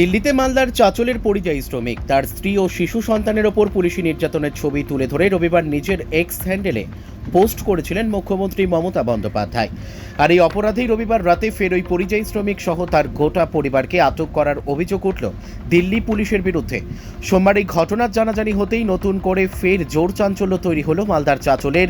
দিল্লিতে মালদার চাচলের পরিযায়ী শ্রমিক। তার স্ত্রী ও শিশু সন্তানের ওপর পুলিশি নির্যাতনের ছবি তুলে ধরে রবিবার নিজের এক্স হ্যান্ডেলে পোস্ট করেছিলেন মুখ্যমন্ত্রী মমতা বন্দ্যোপাধ্যায়। আর এই অপরাধেই রবিবার রাতে ফের ওই পরিযায়ী শ্রমিক সহ তার গোটা পরিবারকে আটক করার অভিযোগ উঠল দিল্লি পুলিশের বিরুদ্ধে। সোমবার এই ঘটনার জানাজানি হতেই নতুন করে ফের জোর চাঞ্চল্য তৈরি হলো মালদার চাচলের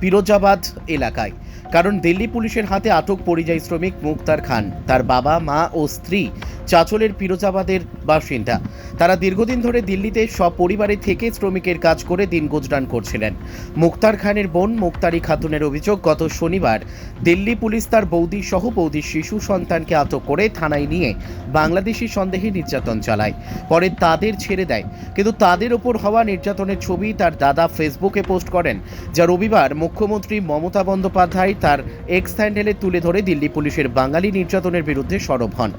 পিরোজাবাদ এলাকায়। কারণ দিল্লি পুলিশের হাতে আটক পরিযায়ী শ্রমিক মুক্তার খান। তার বাবা, মা ও স্ত্রী চাচলের পিরোজাবাদের বাসিন্দা। তারা দীর্ঘদিন ধরে দিল্লিতে সপরিবারে থেকে শ্রমিকের কাজ করে দিন গুজরান করছিলেন। মুক্তার খানের বোন মুক্তারি খাতুনের অভিযোগ, গত শনিবার দিল্লি পুলিশ তার বৌদি সহ বৌদির শিশু সন্তানকে আটক করে থানায় নিয়ে বাংলাদেশি সন্দেহে নির্যাতন চালায়। পরে তাদের ছেড়ে দেয়। কিন্তু তাদের ওপর হওয়া নির্যাতনের ছবি তার দাদা ফেসবুকে পোস্ট করেন, যা রবিবার মুখ্যমন্ত্রী মমতা বন্দ্যোপাধ্যায় তার এক্স হ্যান্ডেলে তুলে ধরে দিল্লি পুলিশের বাঙালি নির্যাতনের বিরুদ্ধে সরব হন।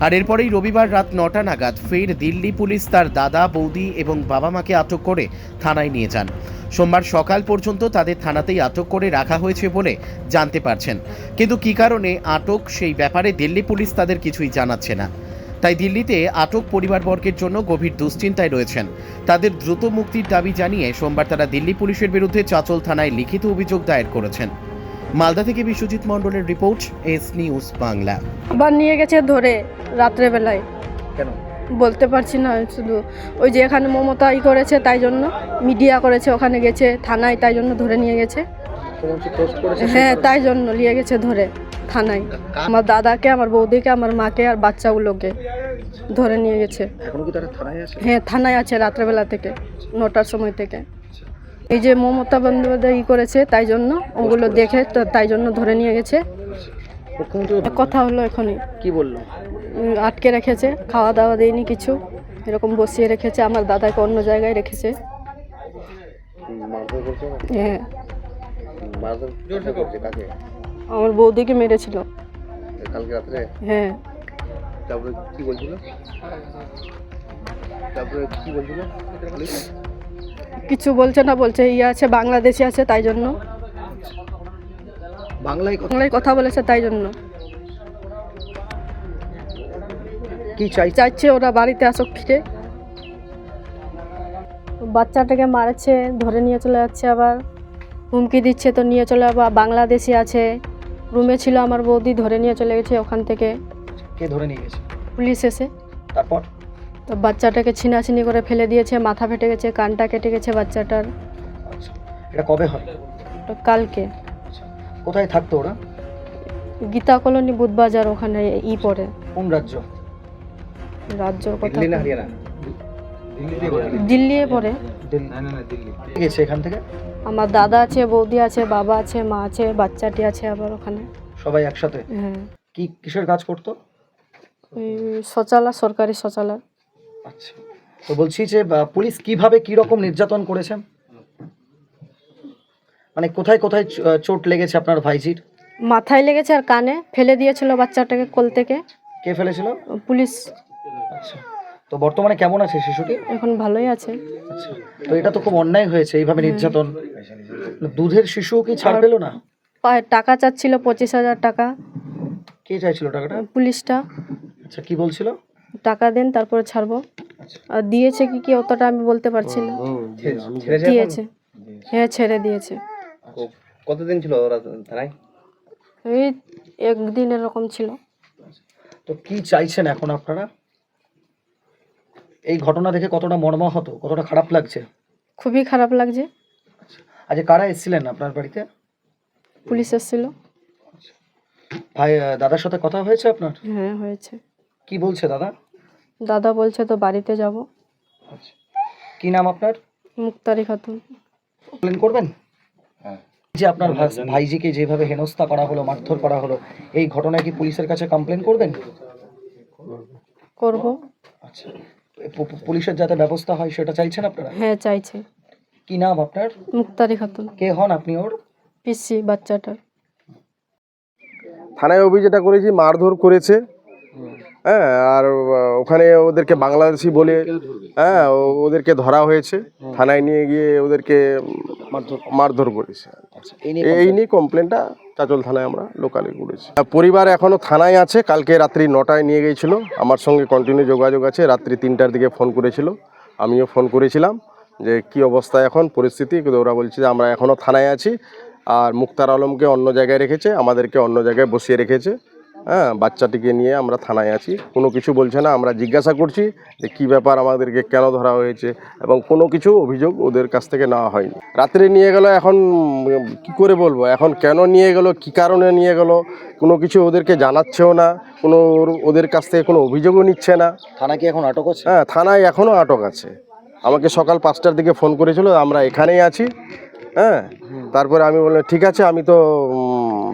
আর এরপরেই রবিবার রাত নটা নাগাদ ফের দিল্লি পুলিশ তার দাদা, বৌদি এবং বাবা মাকে আটক করে থানায় নিয়ে যান। সোমবার সকাল পর্যন্ত তাদের থানাতেই আটক করে রাখা হয়েছে বলে জানতে পারছেন। কিন্তু কী কারণে আটক সেই ব্যাপারে দিল্লি পুলিশ তাদের কিছুই জানাচ্ছে না। তাই দিল্লিতে আটক পরিবারবর্গের জন্য গভীর দুশ্চিন্তায় রয়েছেন। তাদের দ্রুত মুক্তির দাবি জানিয়ে সোমবার তারা দিল্লি পুলিশের বিরুদ্ধে চাচল থানায় লিখিত অভিযোগ দায়ের করেছেন। মালদা থেকে বিশ্বজিৎ মণ্ডলের রিপোর্ট এস নিউজ বাংলা। আবার নিয়ে গেছে ধরে রাত্রেবেলায়। কেন? বলতে পারছি না শুধু ওই যে এখানে মমতা ই করেছে তাই জন্য মিডিয়া করেছে ওখানে গেছে থানায় তাই জন্য ধরে নিয়ে গেছে। হ্যাঁ তাই জন্য নিয়ে গেছে ধরে থানায়। আমার দাদাকে আমার বৌদিকে আমার মাকে আর বাচ্চাগুলোকে ধরে নিয়ে গেছে। হ্যাঁ থানায় আছে রাত্রেবেলা থেকে নটার সময় থেকে। এই যে মমতা বন্দ্যোপাধ্যায় ই করেছে তাই জন্য ওগুলো দেখে তাই জন্য ধরে নিয়ে গেছে। কথা হলো এখনই। কি বলল? আটকে রেখেছে খাওয়া দাওয়া দেয়নি কিছু এরকম বসিয়ে রেখেছে আমার দাদাকে অন্য জায়গায় রেখেছে? হ্যাঁ। আমার বৌদিকে মেরেছিল। কালকে রাত্রে? হ্যাঁ। তারপরে কি বলছিল? তারপরে কি বলছিল? কিছু বলছে না বলছে ইয়ে আছে বাংলাদেশি আছে তাই জন্য। বাংলায় বাংলায় কথা বলেছে তাই জন্য। কি চাই চাইছে ওরা বাড়িতে আসুক ফিরে। বাচ্চাটাকে মারছে ধরে নিয়ে চলে যাচ্ছে আবার। হুমকি দিচ্ছে তো নিয়ে চলে আবার বাংলাদেশি আছে। রুমে ছিল আমার বৌদি ধরে নিয়ে চলে গেছে ওখান থেকে। কে ধরে নিয়ে গেছে? পুলিশ এসে। তারপর? তো বাচ্চাটাকে ছিনাছিনি করে ফেলে দিয়েছে মাথা ফেটে গেছে কানটা কেটে গেছে বাচ্চাটার। আচ্ছা এটা কবে হয়? তো কালকে। আচ্ছা। কোথায় থাকতো ওরা? গীতা কলোনি বুধবাজার ওখানে ই পড়ে। কোন রাজ্য? রাজ্যর কথা দিল্লি না হরিয়ানা? দিল্লি পড়ে। দিল্লি। গেছে এখান থেকে? আমার দাদা আছে বৌদি আছে বাবা আছে মা আছে বাচ্চাটি আছে আবার ওখানে। সবাই একসাথে? হ্যাঁ। কি কিসের কাজ করতো? ওই শৌচালয় সরকারি শৌচালয়। আচ্ছা। তো বলছি যে পুলিশ কীভাবে কি রকম নির্যাতন করেছে? মানে কোথায় কোথায় চোট লেগেছে আপনার ভাইজির? মাথায় লেগেছে আর কানে। ফেলে দিয়েছিল বাচ্চাটাকে কোল থেকে। কে ফেলেছিল? পুলিশ। আচ্ছা। তো বর্তমানে কেমন আছে শিশুটি? এখন ভালোই আছে। আচ্ছা। তো এটা তো খুব অন্যায় হয়েছে এইভাবে নির্যাতন। দুধের শিশু কি ছাড় পেল না? টাকা চাচ্ছিল পঁচিশ হাজার টাকা। কে চাইছিল টাকাটা? পুলিশটা। আচ্ছা কি বলছিল? টাকা দেন তারপরে ছাড়বো। আচ্ছা। আর দিয়েছে কি কি অতটা আমি বলতে পারছি না। দিয়েছে। হ্যাঁ ছেড়ে দিয়েছে। কতদিন ছিল ওরা থানায়? এই একদিন এরকম ছিল। তো কি চাইছেন এখন আপনারা? এই ঘটনা দেখে কতটা মর্মাহত কতটা খারাপ লাগছে? খুবই খারাপ লাগছে। আজ কারা এসেছিলেন আপনার বাড়িতে? পুলিশ এসেছিল। ভাই দাদার সাথে কথা হয়েছে আপনার? হ্যাঁ হয়েছে। কি বলছে দাদা? দাদা বলছে তো বাড়িতে যাব। আচ্ছা। কি নাম আপনার? মুক্তারি খাতুন। কমপ্লেন করবেন? যে আপনার ভাস- ভাইজিকে যেভাবে হেনস্থা করা হলো মারধর করা হলো এই ঘটনায় কি পুলিশের কাছে কমপ্লেন করবেন? করব। আচ্ছা। পু- পু- পুলিশের যাতে ব্যবস্থা হয় সেটা চাইছেন আপনারা? হ্যাঁ চাইছে। কি নাম আপনার? মুক্তারি খাতুন। কে হন আপনি ওর? পিসি বাচ্চাটার। থানায় অভিযোগটা করেছি মারধর করেছে। হ্যাঁ আর ওখানে ওদেরকে বাংলাদেশি বলে হ্যাঁ ওদেরকে ধরা হয়েছে। থানায় নিয়ে গিয়ে ওদেরকে মারধর করেছে। আচ্ছা এই নিয়ে কমপ্লেনটা চাচল থানায় আমরা লোকালে করেছি। পরিবার এখনও থানায় আছে কালকে রাত্রি নটায় নিয়ে গিয়েছিল। আমার সঙ্গে কন্টিনিউ যোগাযোগ আছে রাত্রি তিনটার দিকে ফোন করেছিল। আমিও ফোন করেছিলাম যে কি অবস্থা এখন? পরিস্থিতি? কিন্তু ওরা বলছে যে আমরা এখনও থানায় আছি। আর মুক্তার আলমকে অন্য জায়গায় রেখেছে আমাদেরকে অন্য জায়গায় বসিয়ে রেখেছে। হ্যাঁ বাচ্চাটিকে নিয়ে আমরা থানায় আছি। কোনো কিছু বলছে না আমরা জিজ্ঞাসা করছি যে কী ব্যাপার আমাদেরকে কেন ধরা হয়েছে এবং কোনো কিছু অভিযোগ ওদের কাছ থেকে নেওয়া হয়নি। রাত্রে নিয়ে গেল এখন কি করে বলব? এখন কেন নিয়ে গেল কি কারণে নিয়ে গেল? কোনো কিছু ওদেরকে জানাচ্ছেও না কোনো ওর- ওদের কাছ থেকে কোনো অভিযোগও নিচ্ছে না। থানা কি এখন আটক আছে? হ্যাঁ থানায় এখনও আটক আছে। আমাকে সকাল পাঁচটার দিকে ফোন করেছিল আমরা এখানেই আছি। হ্যাঁ? তারপরে আমি বললাম ঠিক আছে আমি তো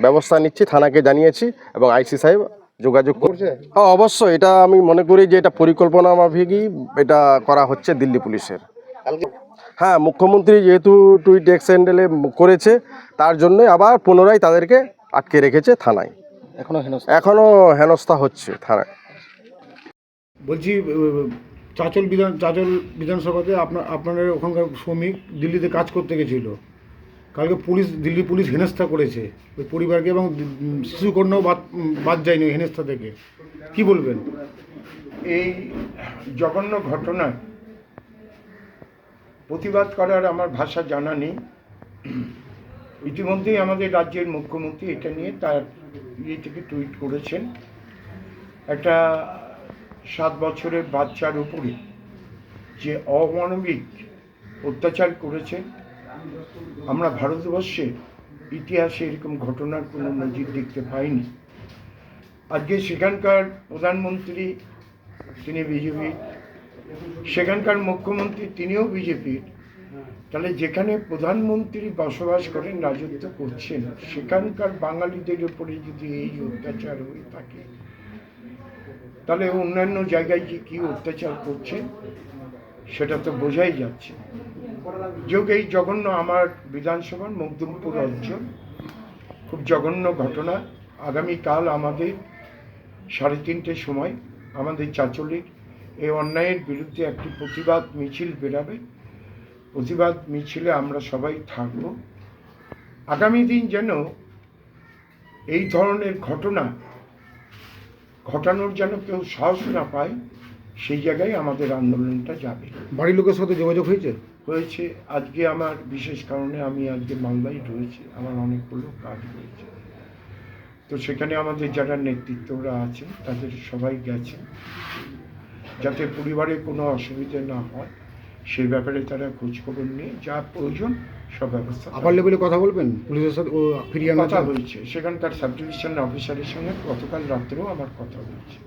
ব্যবস্থা নিচ্ছি থানাকে জানিয়েছি এবং আইসি সাহেব যোগাযোগ করছে? হ্যাঁ অবশ্যই এটা আমি মনে করি যে এটা পরিকল্পনা মাফিকই এটা করা হচ্ছে দিল্লি পুলিশের। হ্যাঁ মুখ্যমন্ত্রী যেহেতু টুইট এক্স হ্যান্ডেলে করেছে তার জন্য আবার পুনরায় তাদেরকে আটকে রেখেছে থানায়। এখনও হেনস্থা? এখনও হেনস্থা হচ্ছে থানায়। বলছি চাচল বিধান, চাচল বিধানসভাতে আপনার, আপনাদের ওখানকার শ্রমিক দিল্লিতে কাজ করতে গেছিল। কালকে পুলিশ, দিল্লি পুলিশ হেনস্থা করেছে ওই পরিবারকে এবং শিশুকন্যাও বাদ বাদ যায়নি ওই হেনস্থা থেকে। কি বলবেন? এই জঘন্য ঘটনার প্রতিবাদ করার আমার ভাষা জানা নেই। ইতিমধ্যেই আমাদের রাজ্যের মুখ্যমন্ত্রী এটা নিয়ে তার ইয়ে থেকে টুইট করেছেন। একটা সাত বছরের বাচ্চার উপরে যে অমানবিক অত্যাচার করেছেন আমরা ভারতবর্ষে ইতিহাসে এরকম ঘটনার কোনো নজির দেখতে পাইনি। আজকে সেখানকার প্রধানমন্ত্রী, তিনি বিজেপির সেখানকার মুখ্যমন্ত্রী, তিনিও বিজেপির তাহলে যেখানে প্রধানমন্ত্রী বসবাস করেন, রাজত্ব করছেন, সেখানকার বাঙালিদের উপরে যদি এই অত্যাচার হয়ে থাকে তাহলে অন্যান্য জায়গায় যে কী অত্যাচার করছে, সেটা তো বোঝাই যাচ্ছে। যোগ এই জঘন্য আমার বিধানসভার মকদুমপুর অঞ্চল, খুব জঘন্য ঘটনা। আগামীকাল আমাদের সাড়ে তিনটের সময় আমাদের চাচলের এই অন্যায়ের বিরুদ্ধে একটি প্রতিবাদ মিছিল বেরাবে। প্রতিবাদ মিছিলে আমরা সবাই থাকব। আগামী দিন যেন এই ধরনের ঘটনা ঘটানোর যেন কেউ সাহস না পায় সেই জায়গায় আমাদের আন্দোলনটা যাবে। বাড়ির লোকের সাথে যোগাযোগ হয়েছে? হয়েছে। আজকে আমার বিশেষ কারণে আমি আজকে মালদায় রয়েছি। আমার অনেকগুলো কাজ রয়েছে। তো সেখানে আমাদের যারা নেতৃত্বরা আছে তাদের সবাই গেছে যাতে পরিবারে কোনো অসুবিধে না হয়। সেই ব্যাপারে তারা খোঁজখবর নিয়ে যা প্রয়োজন সব ব্যবস্থা আপার লেভেলে কথা বলবেন? পুলিশের সাথে ও ফিরিয়ে আনার কথা হয়েছে সেখানকার সাব ডিভিশন অফিসারের সঙ্গে গতকাল রাত্রেও আমার কথা হয়েছে